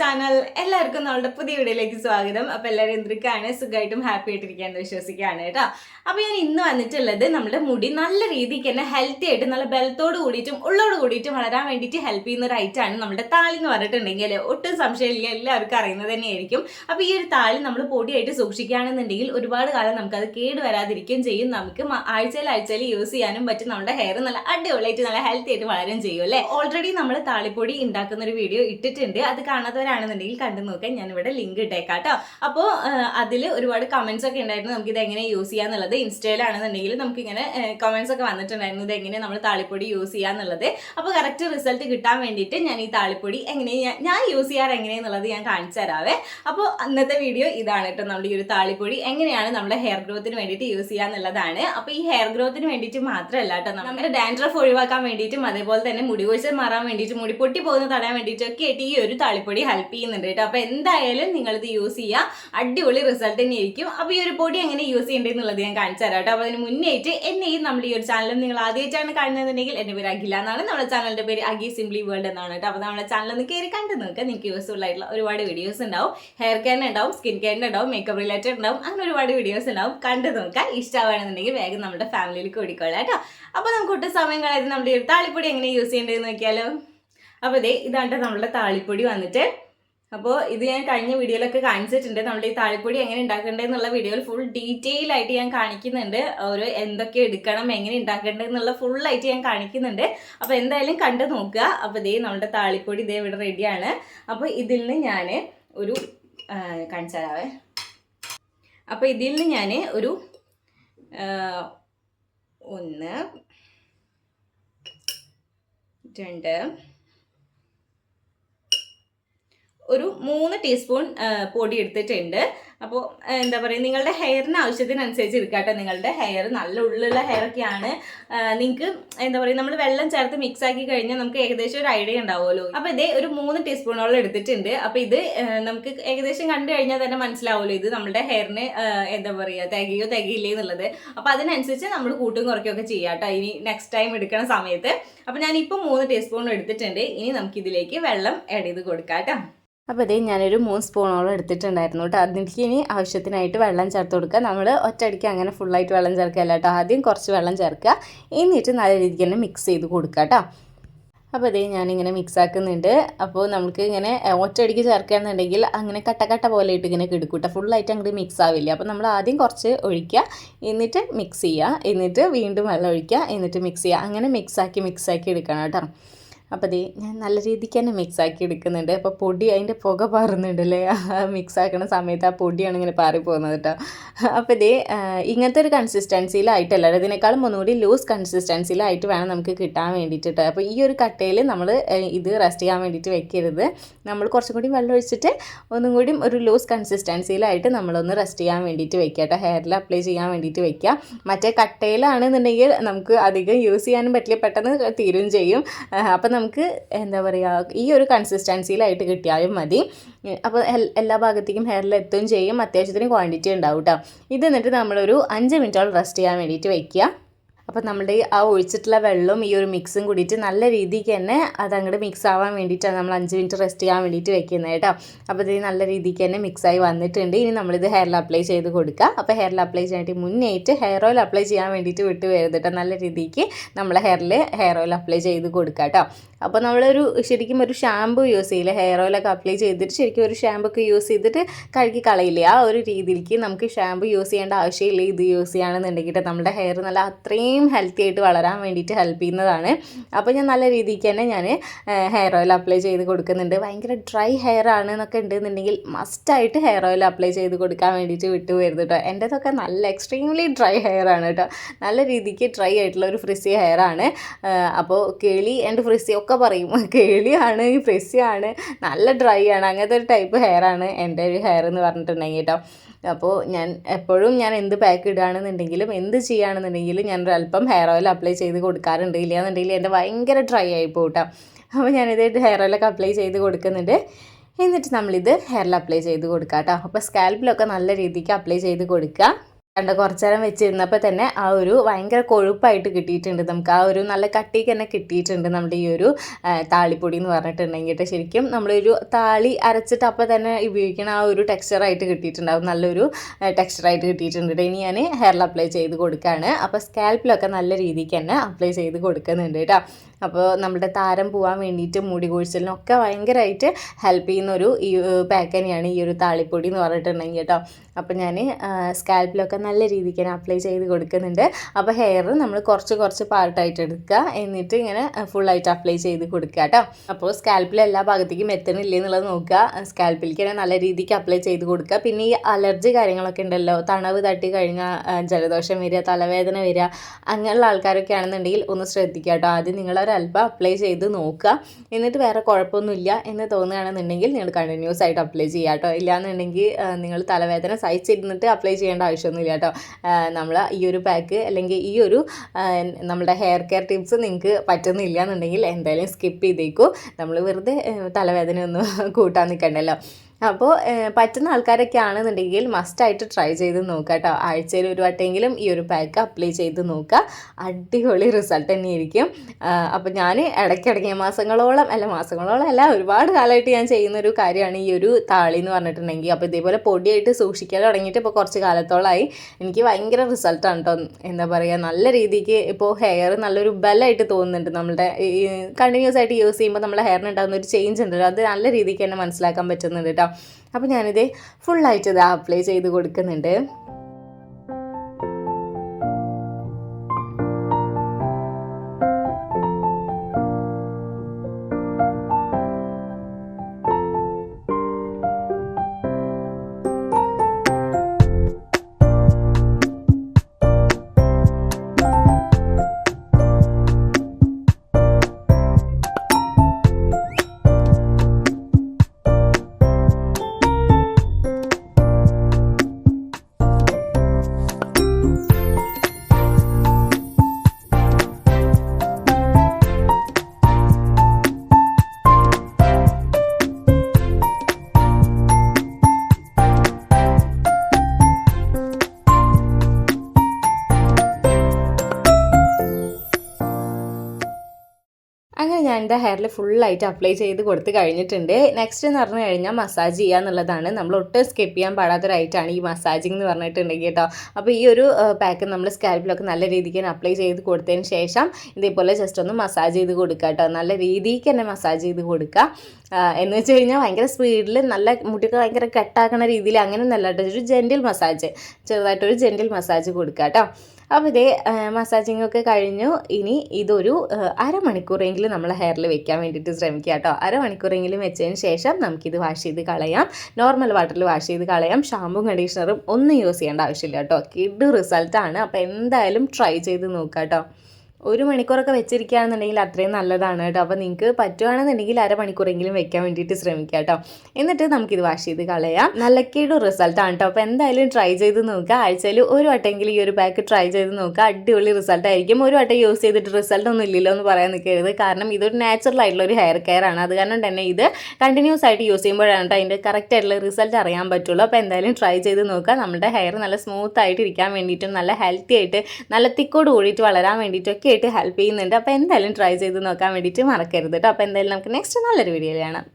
Channel എല്ലാവർക്കും നമ്മളുടെ പുതിയ വീഡിയോയിലേക്ക് സ്വാഗതം. അപ്പൊ എല്ലാവരും എന്തൊക്കെയാണ്? സുഖമായിട്ടും ഹാപ്പി ആയിട്ടിരിക്കാന്ന് വിശ്വസിക്കുകയാണ് കേട്ടോ. അപ്പൊ ഞാൻ ഇന്ന് വന്നിട്ടുള്ളത് നമ്മുടെ മുടി നല്ല രീതിക്ക് തന്നെ ഹെൽത്തി ആയിട്ട് നല്ല ബലത്തോട് കൂടിയിട്ടും ഉള്ളോട് കൂടിയിട്ടും വളരാൻ വേണ്ടിയിട്ട് ഹെൽപ്പ് ചെയ്യുന്ന ഒരു ഐറ്റം ആണ് നമ്മുടെ താളി എന്ന് പറഞ്ഞിട്ടുണ്ടെങ്കിൽ ഒട്ടും സംശയമില്ല എല്ലാവർക്കും അറിയുന്നത് തന്നെയായിരിക്കും. അപ്പൊ ഈ ഒരു താളി നമ്മൾ പൊടിയായിട്ട് സൂക്ഷിക്കുകയാണെന്നുണ്ടെങ്കിൽ ഒരുപാട് കാലം നമുക്ക് നമുക്കത് കേട് വരാതിരിക്കുകയും ചെയ്യും. നമുക്ക് ആഴ്ചയിൽ ആഴ്ചയിൽ യൂസ് ചെയ്യാനും പറ്റും. നമ്മുടെ ഹെയർ നല്ല അടിപൊളിയായിട്ട് നല്ല ഹെൽത്തി ആയിട്ട് വളരും ചെയ്യും അല്ലേ? ഓൾറെഡി നമ്മൾ താളിപ്പൊടി ഉണ്ടാക്കുന്ന ഒരു വീഡിയോ ഇട്ടിട്ടുണ്ട്. അത് കാണാത്തവരാണെന്നുണ്ടെങ്കിൽ കണ്ടു നോക്കാൻ ഞാൻ ഇവിടെ ലിങ്ക് ഇട്ടേക്കാം കേട്ടോ അപ്പോൾ അതിൽ ഒരുപാട് കമൻസ് ഒക്കെ ഉണ്ടായിരുന്നു. നമുക്ക് ഇത് എങ്ങനെ യൂസ് ചെയ്യാന്നുള്ളത്. ഇൻസ്റ്റയിലാണെന്നുണ്ടെങ്കിൽ നമുക്ക് ഇങ്ങനെ കമന്റ്സ് ഒക്കെ വന്നിട്ടുണ്ടായിരുന്നു. ഇത് എങ്ങനെ നമ്മൾ താളിപ്പൊടി യൂസ് ചെയ്യാന്നുള്ളത്. അപ്പോൾ കറക്റ്റ് റിസൾട്ട് കിട്ടാൻ വേണ്ടിയിട്ട് ഞാൻ ഈ താളിപ്പൊടി എങ്ങനെ ഞാൻ- യൂസ് ചെയ്യാറ് എങ്ങനെയെന്നുള്ളത് ഞാൻ കാണിച്ചു തരാവേ. അപ്പോൾ അന്നത്തെ വീഡിയോ ഇതാണ് കേട്ടോ. നമ്മുടെ ഈ ഒരു താളിപ്പൊടി എങ്ങനെയാണ് നമ്മുടെ ഹെയർ ഗ്രോത്തിന് വേണ്ടിയിട്ട് യൂസ് ചെയ്യാന്നുള്ളതാണ്. അപ്പോൾ ഈ ഹെയർ ഗ്രോത്തിന് വേണ്ടിയിട്ട് മാത്രമല്ല കേട്ടോ. നമ്മുടെ ഡാൻഡ്രഫ് ഒഴിവാക്കാൻ വേണ്ടിയിട്ടും അതേപോലെ തന്നെ മുടി കൊഴിച്ചൽ മാറാൻ വേണ്ടിയിട്ട് മുടി പൊട്ടി പോകുന്ന തടയാൻ വേണ്ടിയിട്ടൊക്കെ ആയിട്ട് ഈ ഒരു താളിപ്പൊടി ചെയ്യുന്നുണ്ട് കേട്ടോ. അപ്പോൾ എന്തായാലും നിങ്ങളിത് യൂസ് ചെയ്യുക അടിപൊളി റിസൾട്ട് തന്നെ ആയിരിക്കും അപ്പോൾ ഈ ഒരു പൊടി എങ്ങനെ യൂസ് ചെയ്യേണ്ടതെന്നുള്ളത് ഞാൻ കാണിച്ചു തരാം കേട്ടോ. അപ്പോൾ അതിന് മുന്നേറ്റ് എന്നെയും നമ്മുടെ ഈ ഒരു ചാനലും നിങ്ങൾ ആദ്യമായിട്ടാണ് കാണുന്നതെന്നുണ്ടെങ്കിൽ എന്റെ പേര് അഖില എന്നാണ്. നമ്മുടെ ചാനലിന്റെ പേര് അഖി സിംപ്ലി വേൾഡ് എന്നാണ് കേട്ടോ. അപ്പോൾ നമ്മുടെ ചാനൽ ഒന്ന് കയറി കണ്ടു നോക്കുക നിങ്ങൾക്ക് യൂസ്ഫുൾ ആയിട്ടുള്ള ഒരുപാട് വീഡിയോസ് ഉണ്ടാവും. ഹെയർ കെയറിന് ഉണ്ടാവും സ്കിൻ കെയറിന് ഉണ്ടാവും മേക്കപ്പ് റിലേറ്റഡ് ഉണ്ടാവും. അങ്ങനെ ഒരുപാട് വീഡിയോസ് ഉണ്ടാവും. കണ്ടു നോക്കുക ഇഷ്ടമാണെന്നുണ്ടെങ്കിൽ വേഗം നമ്മുടെ ഫാമിലിയിൽ കൂടിക്കോളാം കേട്ടോ. അപ്പോൾ നമുക്ക് ഒട്ടും സമയം കളയാതെ നമ്മുടെ താളിപ്പൊടി എങ്ങനെ യൂസ് ചെയ്യേണ്ടതെന്ന് നോക്കിയാലോ. അപ്പോൾ ഇതേ ഇതാണ്ട് നമ്മുടെ താളിപ്പൊടി വന്നിട്ട് അപ്പോൾ ഇത് ഞാൻ കഴിഞ്ഞ വീഡിയോയിലൊക്കെ കാണിച്ചിട്ടുണ്ട്. നമ്മൾ ഈ താളിപ്പൊടി എങ്ങനെ ഉണ്ടാക്കേണ്ടത് എന്നുള്ള വീഡിയോയിൽ ഫുൾ ഡീറ്റെയിൽ ആയിട്ട് ഞാൻ കാണിക്കുന്നുണ്ട്. ഒരു എന്തൊക്കെ എടുക്കണം എങ്ങനെ ഉണ്ടാക്കേണ്ടത് എന്നുള്ള full ആയിട്ട് ഞാൻ കാണിക്കുന്നുണ്ട്. അപ്പോൾ എന്തായാലും കണ്ടു നോക്കുക. അപ്പോൾ ഇതേ നമ്മുടെ താളിപ്പൊടി ഇതേ ഇവിടെ റെഡിയാണ് അപ്പോൾ ഇതിൽ നിന്ന് ഞാൻ ഒരു കാണിച്ചു തരാവേ അപ്പോൾ ഇതിൽ നിന്ന് ഞാൻ ഒരു ഒന്ന് രണ്ട് ഒരു മൂന്ന് ടീസ്പൂൺ പൊടി എടുത്തിട്ടുണ്ട്. അപ്പോൾ എന്താ പറയുക നിങ്ങളുടെ ഹെയറിന് ആവശ്യത്തിനനുസരിച്ച് എടുക്കാട്ടോ. നിങ്ങളുടെ ഹെയർ നല്ല ഉള്ളിലുള്ള ഹെയർ ഒക്കെയാണ്. നിങ്ങൾക്ക് എന്താ പറയുക നമ്മൾ വെള്ളം ചേർത്ത് മിക്സ് ആക്കി കഴിഞ്ഞാൽ നമുക്ക് ഏകദേശം ഒരു ഐഡിയ ഉണ്ടാവുമല്ലോ. അപ്പോൾ ഇതേ ഒരു മൂന്ന് ടീസ്പൂണോളം എടുത്തിട്ടുണ്ട്. അപ്പോൾ ഇത് നമുക്ക് ഏകദേശം കണ്ടു കഴിഞ്ഞാൽ തന്നെ മനസ്സിലാവുമല്ലോ ഇത് നമ്മുടെ ഹെയറിന് എന്താ പറയുക തികയോ തികയില്ലേ എന്നുള്ളത്. അപ്പോൾ അതിനനുസരിച്ച് നമ്മൾ കൂട്ടും കുറയ്ക്കുകയൊക്കെ ചെയ്യാം കേട്ടോ. ഇനി നെക്സ്റ്റ് ടൈം എടുക്കുന്ന സമയത്ത്. അപ്പോൾ ഞാനിപ്പോൾ മൂന്ന് ടീസ്പൂൺ എടുത്തിട്ടുണ്ട്. ഇനി നമുക്കിതിലേക്ക് വെള്ളം ആഡ് ചെയ്ത് കൊടുക്കാം കേട്ടോ. അപ്പോൾ ഇതേ ഞാനൊരു മൂന്ന് സ്പൂണോളം എടുത്തിട്ടുണ്ടായിരുന്നു കേട്ടോ. അതിലേക്ക് ഇനി ആവശ്യത്തിനായിട്ട് വെള്ളം ചേർത്ത് കൊടുക്കുക. നമ്മൾ ഒറ്റയടിക്ക് അങ്ങനെ ഫുള്ളായിട്ട് വെള്ളം ചേർക്കുകയല്ല കേട്ടോ. ആദ്യം കുറച്ച് വെള്ളം ചേർക്കുക. എന്നിട്ട് നല്ല രീതിക്ക് തന്നെ മിക്സ് ചെയ്ത് കൊടുക്കുക കേട്ടോ. അപ്പോൾ അതേ ഞാനിങ്ങനെ മിക്സ് ആക്കുന്നുണ്ട്. അപ്പോൾ നമുക്ക് ഇങ്ങനെ ഒറ്റയടിക്ക് ചേർക്കുകയാണെന്നുണ്ടെങ്കിൽ അങ്ങനെ കട്ട കട്ട പോലെ ഇട്ട് ഇങ്ങനെ കിടക്കൂട്ടോ ഫുള്ളായിട്ട് അങ്ങോട്ട് മിക്സ് ആവില്ല. അപ്പോൾ നമ്മൾ ആദ്യം കുറച്ച് ഒഴിക്കുക. എന്നിട്ട് മിക്സ് ചെയ്യുക. എന്നിട്ട് വീണ്ടും വെള്ളം ഒഴിക്കുക. എന്നിട്ട് മിക്സ് ചെയ്യുക. അങ്ങനെ മിക്സാക്കി മിക്സാക്കി എടുക്കണം കേട്ടോ. അപ്പോൾ ദേ ഞാൻ നല്ല രീതിക്ക് തന്നെ മിക്സ് ആക്കി എടുക്കുന്നുണ്ട്. അപ്പോൾ പൊടി അതിന്റെ പുക പാറുന്നുണ്ടല്ലേ? മിക്സ് ആക്കുന്ന സമയത്ത് ആ പൊടിയാണ് ഇങ്ങനെ പാറി പോകുന്നത് കേട്ടോ അപ്പോൾ ഇതേ ഇങ്ങനത്തെ ഒരു കൺസിസ്റ്റൻസിയിലായിട്ടല്ല ഇതിനേക്കാളും ഒന്നുകൂടി ലൂസ് കൺസിസ്റ്റൻസിയിലായിട്ട് വേണം നമുക്ക് കിട്ടാൻ വേണ്ടിയിട്ട് അപ്പോൾ ഈ ഒരു കട്ടയിൽ നമ്മൾ ഇത് റെസ്റ്റ് ചെയ്യാൻ വേണ്ടിയിട്ട് വെക്കരുത്. നമ്മൾ കുറച്ചും കൂടി വെള്ളം ഒഴിച്ചിട്ട് ഒന്നും കൂടി ഒരു ലൂസ് കൺസിസ്റ്റൻസിയിലായിട്ട് നമ്മളൊന്ന് റെസ്റ്റ് ചെയ്യാൻ വേണ്ടിയിട്ട് വെക്കുക കേട്ടോ ഹെയറിൽ അപ്ലൈ ചെയ്യാൻ വേണ്ടിയിട്ട് വെക്കുക മറ്റേ കട്ടയിലാണെന്നുണ്ടെങ്കിൽ നമുക്ക് അധികം യൂസ് ചെയ്യാനും പറ്റില്ല. പെട്ടെന്ന് തീരും ചെയ്യും. അപ്പോൾ നമുക്ക് എന്താ പറയുക ഈ ഒരു കൺസിസ്റ്റൻസിയിലായിട്ട് കിട്ടിയാലും മതി. അപ്പോൾ എല്ലാ ഭാഗത്തേക്കും ഹെയറിൽ എത്തുകയും ചെയ്യും. അത്യാവശ്യത്തിന് ക്വാണ്ടിറ്റി ഉണ്ടാവും കേട്ടോ ഇത് എന്നിട്ട് നമ്മളൊരു അഞ്ച് മിനിറ്റോളം റെസ്റ്റ് ചെയ്യാൻ വേണ്ടിയിട്ട് വയ്ക്കുക. അപ്പോൾ നമ്മുടെ ആ ഒഴിച്ചിട്ടുള്ള വെള്ളവും ഈ ഒരു മിക്സും കൂടിയിട്ട് നല്ല രീതിക്ക് തന്നെ അത് അങ്ങോട്ട് മിക്സ് ആവാൻ വേണ്ടിയിട്ടാണ് നമ്മൾ അഞ്ച് മിനിറ്റ് റെസ്റ്റ് ചെയ്യാൻ വേണ്ടിയിട്ട് വെക്കുന്നത് കേട്ടോ അപ്പോൾ ഇത് നല്ല രീതിക്ക് തന്നെ മിക്സായി വന്നിട്ടുണ്ട്. ഇനി നമ്മളിത് ഹെയറിൽ അപ്ലൈ ചെയ്ത് കൊടുക്കുക. അപ്പോൾ ഹെയറിൽ അപ്ലൈ ചെയ്യാനായിട്ട് മുന്നേറ്റ് ഹെയർ ഓയിൽ അപ്ലൈ ചെയ്യാൻ വേണ്ടിയിട്ട് വിട്ട് വരുന്നത് കേട്ടോ നല്ല രീതിക്ക് നമ്മളെ ഹെയറിൽ ഹെയർ ഓയിൽ അപ്ലൈ ചെയ്ത് കൊടുക്കുക കേട്ടോ അപ്പോൾ നമ്മളൊരു ശരിക്കും ഒരു ഷാമ്പു യൂസ് ചെയ്യില്ല? ഹെയർ ഓയിലൊക്കെ അപ്ലൈ ചെയ്തിട്ട് ശരിക്കും ഒരു ഷാമ്പു ഒക്കെ യൂസ് ചെയ്തിട്ട് കഴുകി കളയില്ല? ആ ഒരു രീതിയിലേക്ക് നമുക്ക് ഷാമ്പു യൂസ് ചെയ്യേണ്ട ആവശ്യമില്ല. ഇത് യൂസ് ചെയ്യുകയാണെന്നുണ്ടെങ്കിൽ നമ്മുടെ ഹെയർ നല്ല അത്രയും ഹെൽത്തി ആയിട്ട് വളരാൻ വേണ്ടിയിട്ട് ഹെൽപ്പ് ചെയ്യുന്നതാണ്. അപ്പോൾ ഞാൻ നല്ല രീതിക്ക് തന്നെ ഞാൻ ഹെയർ ഓയിൽ അപ്ലൈ ചെയ്ത് കൊടുക്കുന്നുണ്ട്. ഭയങ്കര ഡ്രൈ ഹെയർ ആണ് എന്നൊക്കെ ഉണ്ടെന്നുണ്ടെങ്കിൽ മസ്റ്റായിട്ട് ഹെയർ ഓയിൽ അപ്ലൈ ചെയ്ത് കൊടുക്കാൻ വേണ്ടിയിട്ട് വിട്ടു വരുന്നത് കേട്ടോ എന്റെതൊക്കെ നല്ല എക്സ്ട്രീംലി ഡ്രൈ ഹെയർ ആണ് കേട്ടോ നല്ല രീതിക്ക് ഡ്രൈ ആയിട്ടുള്ള ഒരു ഫ്രിസി ഹെയർ ആണ്. അപ്പോൾ കേളി ആൻഡ് ഫ്രിസി ഒക്കെ പറയും. കേളിയാണ് ഫ്രിസിയാണ് നല്ല ഡ്രൈ ആണ് അങ്ങനത്തെ ഒരു ടൈപ്പ് ഹെയർ ആണ് എന്റെ ഒരു ഹെയർ എന്ന് പറഞ്ഞിട്ടുണ്ടെങ്കിൽ കേട്ടോ അപ്പോൾ ഞാൻ എപ്പോഴും ഞാൻ എന്ത് പാക്ക് ഇടുകയാണെന്നുണ്ടെങ്കിലും എന്ത് ചെയ്യുകയാണെന്നുണ്ടെങ്കിലും ഞാൻ ഒരു അല്പം ഹെയർ ഓയിൽ അപ്ലൈ ചെയ്ത് കൊടുക്കാറുണ്ട്. ഇല്ലയെന്നുണ്ടെങ്കിൽ എന്റെ ഭയങ്കര ഡ്രൈ ആയി പോകും കേട്ടോ അപ്പോൾ ഞാനിത് ഹെയർ ഓയിലൊക്കെ അപ്ലൈ ചെയ്ത് കൊടുക്കുന്നുണ്ട്. എന്നിട്ട് നമ്മളിത് ഹെയറിൽ അപ്ലൈ ചെയ്ത് കൊടുക്കാം കേട്ടോ അപ്പോൾ സ്കാൽപ്പിലൊക്കെ നല്ല രീതിക്ക് അപ്ലൈ ചെയ്ത് കൊടുക്കുക കണ്ട കുറച്ച് നേരം വെച്ചിരുന്നപ്പോൾ തന്നെ ആ ഒരു ഭയങ്കര കൊഴുപ്പായിട്ട് കിട്ടിയിട്ടുണ്ട് നമുക്ക്. ആ ഒരു നല്ല കട്ടിക്ക് തന്നെ കിട്ടിയിട്ടുണ്ട് നമ്മുടെ ഈ ഒരു താളിപ്പൊടി എന്ന് പറഞ്ഞിട്ടുണ്ടെങ്കിൽ ശരിക്കും നമ്മളൊരു താളി അരച്ചിട്ട് അപ്പോൾ തന്നെ ഉപയോഗിക്കണ ആ ഒരു ടെക്സ്ചറായിട്ട് കിട്ടിയിട്ടുണ്ടാവും നല്ലൊരു ടെക്സ്ചറായിട്ട് കിട്ടിയിട്ടുണ്ട് കേട്ടോ. ഇനി ഞാൻ ഹെയറിൽ അപ്ലൈ ചെയ്ത് കൊടുക്കുകയാണ് അപ്പോൾ സ്കാൽപ്പിലൊക്കെ നല്ല രീതിക്ക് തന്നെ അപ്ലൈ ചെയ്ത് കൊടുക്കുന്നുണ്ട് കേട്ടോ. അപ്പോൾ നമ്മുടെ താരം പോകാൻ വേണ്ടിയിട്ട് മുടി കൊഴിച്ചിലിനൊക്കെ ഭയങ്കരമായിട്ട് ഹെൽപ്പ് ചെയ്യുന്ന ഒരു ഈ തന്നെയാണ് ഈ ഒരു താളിപ്പൊടി എന്ന് പറഞ്ഞിട്ടുണ്ടെങ്കിൽ കേട്ടോ. അപ്പോൾ ഞാൻ സ്കാൽപ്പിലൊക്കെ നല്ല രീതിക്ക് തന്നെ അപ്ലൈ ചെയ്ത് കൊടുക്കുന്നുണ്ട്. അപ്പോൾ ഹെയർ നമ്മൾ കുറച്ച് കുറച്ച് പാർട്ടായിട്ട് എടുക്കുക. എന്നിട്ട് ഇങ്ങനെ ഫുള്ളായിട്ട് അപ്ലൈ ചെയ്ത് കൊടുക്കുക കേട്ടോ. അപ്പോൾ സ്കാൽപ്പിൽ എല്ലാ ഭാഗത്തേക്കും എത്തണില്ലേ എന്നുള്ളത് നോക്കുക. സ്കാൽപ്പിലേക്ക് തന്നെ നല്ല രീതിക്ക് അപ്ലൈ ചെയ്ത് കൊടുക്കുക. പിന്നെ ഈ അലർജി കാര്യങ്ങളൊക്കെ ഉണ്ടല്ലോ. തണവ് തട്ടി കഴിഞ്ഞാൽ ജലദോഷം വരിക തലവേദന വരിക അങ്ങനെയുള്ള ആൾക്കാരൊക്കെ ആണെന്നുണ്ടെങ്കിൽ ഒന്ന് ശ്രദ്ധിക്കുക കേട്ടോ. ആദ്യം നിങ്ങളൊരല്പം അപ്ലൈ ചെയ്ത് നോക്കുക. എന്നിട്ട് വേറെ കുഴപ്പമൊന്നുമില്ല എന്ന് തോന്നുകയാണെന്നുണ്ടെങ്കിൽ നിങ്ങൾ കണ്ടിന്യൂസ് ആയിട്ട് അപ്ലൈ ചെയ്യുക കേട്ടോ. ഇല്ലാന്നുണ്ടെങ്കിൽ നിങ്ങൾ തലവേദന സഹിച്ചിരുന്നിട്ട് അപ്ലൈ ചെയ്യേണ്ട ആവശ്യമൊന്നുമില്ല കേട്ടോ. നമ്മൾ ഈ ഒരു പാക്ക് അല്ലെങ്കിൽ ഈ ഒരു നമ്മുടെ ഹെയർ കെയർ ടിപ്സ് നിങ്ങൾക്ക് പറ്റുന്നില്ല എന്നുണ്ടെങ്കിൽ എന്തായാലും സ്കിപ്പ് ചെയ്തേക്കൂ. നമ്മൾ വെറുതെ തലവേദന ഒന്നും കൂട്ടാൻ നിൽക്കണ്ടല്ലോ. അപ്പോൾ പറ്റുന്ന ആൾക്കാരൊക്കെ ആണെന്നുണ്ടെങ്കിൽ മസ്റ്റായിട്ട് ട്രൈ ചെയ്ത് നോക്കുക കേട്ടോ. ആഴ്ചയിൽ ഒരു വട്ടമെങ്കിലും ഈ ഒരു പാക്ക് അപ്ലൈ ചെയ്ത് നോക്കുക. അടിപൊളി റിസൾട്ട് തന്നെയായിരിക്കും. അപ്പോൾ ഞാൻ ഇടയ്ക്കിടയ്ക്ക് മാസങ്ങളോളം അല്ല മാസങ്ങളോളം അല്ല ഒരുപാട് കാലമായിട്ട് ഞാൻ ചെയ്യുന്നൊരു കാര്യമാണ് ഈ ഒരു താളി എന്ന് പറഞ്ഞിട്ടുണ്ടെങ്കിൽ. അപ്പോൾ ഇതേപോലെ പൊടിയായിട്ട് സൂക്ഷിക്കാൻ തുടങ്ങിയിട്ട് ഇപ്പോൾ കുറച്ച് കാലത്തോളമായി എനിക്ക് ഭയങ്കര റിസൾട്ടാണ് കേട്ടോ. എന്താ പറയുക നല്ല രീതിക്ക് ഇപ്പോൾ ഹെയർ നല്ലൊരു ബലമായിട്ട് തോന്നുന്നുണ്ട് നമ്മുടെ കണ്ടിന്യൂസ് ആയിട്ട് യൂസ് ചെയ്യുമ്പോൾ നമ്മുടെ ഹെയറിന് ഉണ്ടാകുന്ന ഒരു ചേഞ്ച് ഉണ്ട്. അത് നല്ല രീതിക്ക് തന്നെ മനസ്സിലാക്കാൻ പറ്റുന്നുണ്ട് കേട്ടോ. അപ്പോൾ ഞാനിത് ഫുള്ളായിട്ട് ഇത് അപ്ലൈ ചെയ്ത് കൊടുക്കുന്നുണ്ട്. എന്റെ ഹെയറിൽ ഫുള്ളായിട്ട് അപ്ലൈ ചെയ്ത് കൊടുത്ത് കഴിഞ്ഞിട്ടുണ്ട്. നെക്സ്റ്റ് എന്ന് പറഞ്ഞു കഴിഞ്ഞാൽ മസാജ് ചെയ്യുക എന്നുള്ളതാണ്. നമ്മൾ ഒട്ടും സ്കിപ്പ് ചെയ്യാൻ പാടാത്തൊരായിട്ടാണ് ഈ മസാജിങ് എന്ന് പറഞ്ഞിട്ടുണ്ടെങ്കിൽ കേട്ടോ. അപ്പോൾ ഈ ഒരു പാക്ക് നമ്മൾ സ്കാൽപ്പിലൊക്കെ നല്ല രീതിക്ക് തന്നെ അപ്ലൈ ചെയ്ത് കൊടുത്തതിന് ശേഷം ഇതേപോലെ ജസ്റ്റ് ഒന്ന് മസാജ് ചെയ്ത് കൊടുക്കുക കേട്ടോ. നല്ല രീതിക്ക് തന്നെ മസാജ് ചെയ്ത് കൊടുക്കുക. എന്ന് വെച്ച് കഴിഞ്ഞാൽ ഭയങ്കര സ്പീഡിൽ നല്ല മുടിക്ക് ഭയങ്കര കെട്ടാക്കണ രീതിയിൽ അങ്ങനെ നല്ല ഒരു ജെന്റിൽ മസാജ് ചെറുതായിട്ടൊരു ജെന്റിൽ മസാജ് കൊടുക്കുക കേട്ടോ. അപ്പോൾ ഇതേ മസാജിങ് ഒക്കെ കഴിഞ്ഞു. ഇനി ഇതൊരു അരമണിക്കൂറെങ്കിലും നമ്മൾ ഹെയറിൽ വെക്കാൻ വേണ്ടിയിട്ട് ശ്രമിക്കുക കേട്ടോ. അരമണിക്കൂറെങ്കിലും വെച്ചതിന് ശേഷം നമുക്കിത് വാഷ് ചെയ്ത് കളയാം. നോർമൽ വാട്ടറിൽ വാഷ് ചെയ്ത് കളയാം. ഷാമ്പും കണ്ടീഷണറും ഒന്നും യൂസ് ചെയ്യേണ്ട ആവശ്യമില്ല കേട്ടോ. കിഡ് റിസൾട്ടാണ് അപ്പോൾ എന്തായാലും ട്രൈ ചെയ്ത് നോക്കാം കേട്ടോ. ഒരു മണിക്കൂറൊക്കെ വെച്ചിരിക്കുകയാണെന്നുണ്ടെങ്കിൽ അത്രയും നല്ലതാണ് കേട്ടോ. അപ്പോൾ നിങ്ങൾക്ക് പറ്റുകയാണെന്നുണ്ടെങ്കിൽ അരമണിക്കൂറെങ്കിലും വെക്കാൻ വേണ്ടിയിട്ട് ശ്രമിക്കുക കേട്ടോ. എന്നിട്ട് നമുക്കിത് വാഷ് ചെയ്ത് കളയാം. നല്ല കീടു റിസൾട്ടാണ് കേട്ടോ. അപ്പോൾ എന്തായാലും ട്രൈ ചെയ്ത് നോക്കുക. ആഴ്ചയിൽ ഒരു വട്ടമെങ്കിലും ഈ ഒരു പാക്ക് ട്രൈ ചെയ്ത് നോക്കുക. അടിപൊളി റിസൾട്ടായിരിക്കും ഒരു വട്ടം യൂസ് ചെയ്തിട്ട് റിസൾട്ട് ഒന്നും ഇല്ലല്ലോ എന്ന് പറയാൻ നിൽക്കരുത്. കാരണം ഇതൊരു നാച്ചുറൽ ആയിട്ടുള്ള ഒരു ഹെയർ കെയർ ആണ്. അത് കാരണം തന്നെ ഇത് കണ്ടിന്യൂസ് ആയിട്ട് യൂസ് ചെയ്യുമ്പോഴാണ് കേട്ടോ അതിന്റെ കറക്റ്റ് ആയിട്ടുള്ള റിസൾട്ട് അറിയാൻ പറ്റുള്ളൂ. അപ്പോൾ എന്തായാലും ട്രൈ ചെയ്ത് നോക്കുക. നമ്മുടെ ഹെയർ നല്ല സ്മൂത്ത് ആയിട്ട് ഇരിക്കാൻ വേണ്ടിയിട്ടും നല്ല ഹെൽത്തി ആയിട്ട് നല്ല തിക്കോട് കൂടിയിട്ട് വളരാൻ വേണ്ടിയിട്ടൊക്കെ ആയിട്ട് ഹെൽപ്പ് ചെയ്യുന്നുണ്ട്. അപ്പോൾ എന്തായാലും ട്രൈ ചെയ്ത് നോക്കാൻ വേണ്ടിയിട്ട് മറക്കരുത് കേട്ടോ അപ്പോൾ എന്തായാലും നമുക്ക് നെക്സ്റ്റ് നല്ലൊരു വീഡിയോയിൽ കാണാം.